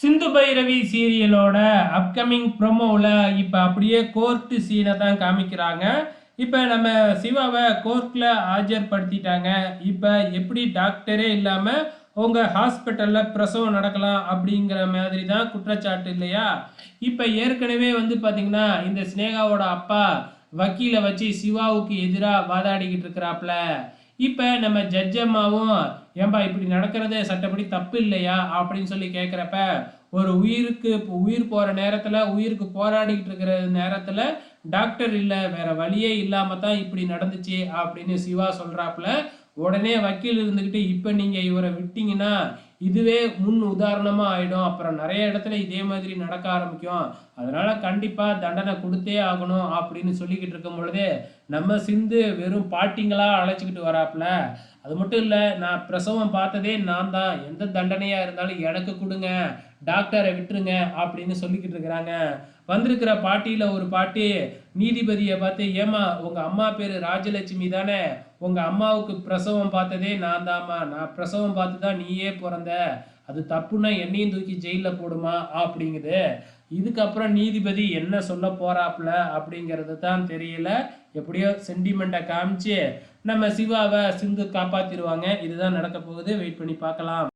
Sindhu Bhairavi சீரியலோட upcoming ப்ரொமோவில் இப்போ அப்படியே court சீனை தான் காமிக்கிறாங்க. இப்போ நம்ம சிவாவை கோர்ட்டில் ஆஜர்படுத்திட்டாங்க. இப்போ எப்படி டாக்டரே இல்லாமல் உங்கள் ஹாஸ்பிட்டலில் பிரசவம் நடக்கலாம் அப்படிங்கிற மாதிரி தான் குற்றச்சாட்டு இல்லையா? இப்போ ஏற்கனவே வந்து பார்த்திங்கன்னா இந்த ஸ்னேகாவோட அப்பா வக்கீலை வச்சு சிவாவுக்கு எதிராக வாதாடிக்கிட்டு இருக்கிறாப்புல. இப்போ நம்ம ஜட்ஜம்மாவும் ஏன்பா இப்படி நடக்கிறது? சட்டப்படி தப்பு இல்லையா? அப்படின்னு சொல்லி கேட்குறப்ப ஒரு உயிருக்கு இப்போ உயிர் போகிற நேரத்தில் உயிருக்கு போராடிக்கிட்டு இருக்கிற நேரத்தில் டாக்டர் இல்லை வேற வழியே இல்லாமல் தான் இப்படி நடந்துச்சு அப்படின்னு சிவா சொல்கிறாப்புல உடனே வக்கீல் இருந்துக்கிட்டு இப்போ நீங்கள் இவரை விட்டீங்கன்னா இதுவே முன் உதாரணமாக ஆயிடும். அப்புறம் நிறைய இடத்துல இதே மாதிரி நடக்க ஆரம்பிக்கும். அதனால் கண்டிப்பாக தண்டனை கொடுத்தே ஆகணும் அப்படின்னு சொல்லிக்கிட்டு இருக்கும் பொழுதே நம்ம சிந்து வெறும் பாட்டிங்களாக அழைச்சிக்கிட்டு வராப்புல. அது மட்டும் இல்லை நான் பிரசவம் பார்த்ததே நான் தான். எந்த தண்டனையாக இருந்தாலும் எனக்கு கொடுங்க டாக்டரை விட்டுருங்க அப்படின்னு சொல்லிக்கிட்டு இருக்கிறாங்க. வந்திருக்கிற பாட்டியில் ஒரு பாட்டி நீதிபதியை பார்த்து ஏமா உங்கள் அம்மா பேர் ராஜலட்சுமி தானே? உங்கள் அம்மாவுக்கு பிரசவம் பார்த்ததே நான் தாம்மா. நான் பிரசவம் பார்த்து தான் நீயே பிறந்த. அது தப்புன்னா என்னையும் தூக்கி ஜெயிலில் போடுமா? அப்படிங்குது. இதுக்கப்புறம் நீதிபதி என்ன சொல்ல போறாப்புல அப்படிங்கிறது தான் தெரியல. எப்படியோ சென்டிமெண்ட்டை காமிச்சு நம்ம சிவாவை சிந்து காப்பாற்றிடுவாங்க இதுதான் நடக்க போகுது. வெயிட் பண்ணி பார்க்கலாம்.